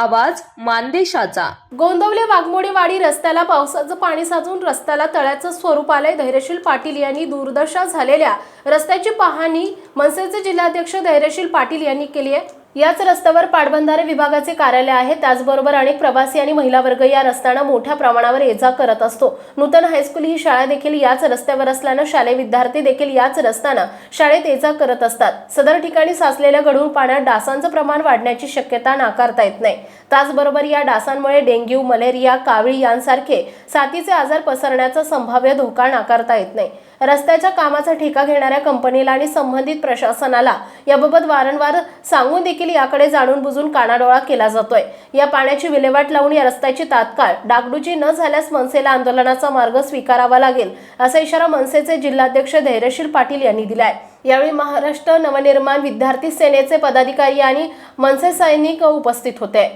आवाज मानदेशाचा. गोंदवले वाघमोडेवाडी रस्त्याला पावसाचं पाणी साचून रस्त्याला तळ्याचं स्वरूप आलंय. धैर्यशील पाटील यांनी दुर्दशा झालेल्या रस्त्याची पाहणी मनसेचे जिल्हाध्यक्ष धैर्यशील पाटील यांनी केली आहे. याच रस्त्यावर पाटबंधारे विभागाचे कार्यालय आहे. त्याचबरोबर अनेक प्रवासी आणि महिला वर्ग या रस्त्यानं मोठ्या प्रमाणावर ये जा करत असतो. नूतन हायस्कूल ही शाळा देखील याच रस्त्यावर असल्यानं शालेय विद्यार्थी देखील याच रस्त्यानं शाळेत ये जा करत असतात. सदर ठिकाणी साचलेल्या गढूळ पाण्यात डासांचं प्रमाण वाढण्याची शक्यता नाकारता येत नाही. त्याचबरोबर या डासांमुळे डेंग्यू मलेरिया कावळी यांसारखे साथीचे आजार पसरण्याचा संभाव्य धोका नाकारता येत नाही. रस्त्याच्या कामाचा ठेका घेणाऱ्या कंपनीला आणि संबंधित प्रशासनाला याबाबत वारंवार सांगून देखील याकडे जाणून बुजून कानाडोळा केला जातोय. या पाण्याची विल्हेवाट लावून या रस्त्याची तात्काळ डागडुजी न झाल्यास मनसेला आंदोलनाचा मार्ग स्वीकारावा लागेल असा इशारा मनसेचे जिल्हाध्यक्ष धैर्यशील पाटील यांनी दिलाय. यावेळी महाराष्ट्र नवनिर्माण विद्यार्थी सेनेचे पदाधिकारी आणि मनसे सैनिक उपस्थित होते.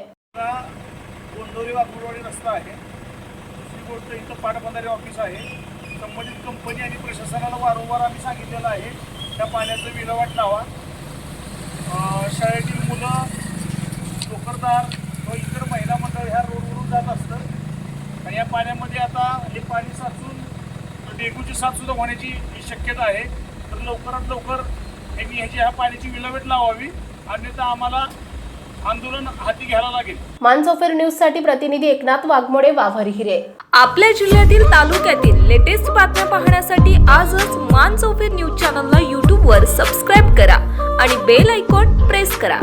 हा गोंदवली रस्ता आहे. दुसरी गोष्ट इथं पाटबंधारे ऑफिस आहे. संबंधित कंपनी आणि प्रशासनाला वारंवार आम्ही सांगितलेलं आहे त्या पाण्याचं विल्हेवाट लावा. शाळेतील मुलं नोकरदार व इतर महिला मंडळ ह्या रोडवरून जात असतं आणि या पाण्यामध्ये आता हे पाणी साचून डेंग्यूची साथ सुद्धा होण्याची शक्यता आहे. तर लवकरात लवकर यांनी ह्याची ह्या पाण्याची विल्हेवाट लावावी. अन्यथा आम्हाला आंदोलन हाती घ्यायला लागेल. मानसोफेर न्यूजसाठी प्रतिनिधी एकनाथ वाघमोडे वाघरी हिरे. आपल्या जिल्ह्यातील तालुक्यातील लेटेस्ट बातम्या पाहण्यासाठी आजच मान चौफेर न्यूज चॅनलला यूट्यूबवर सबस्क्राईब करा आणि बेल आयकॉन प्रेस करा.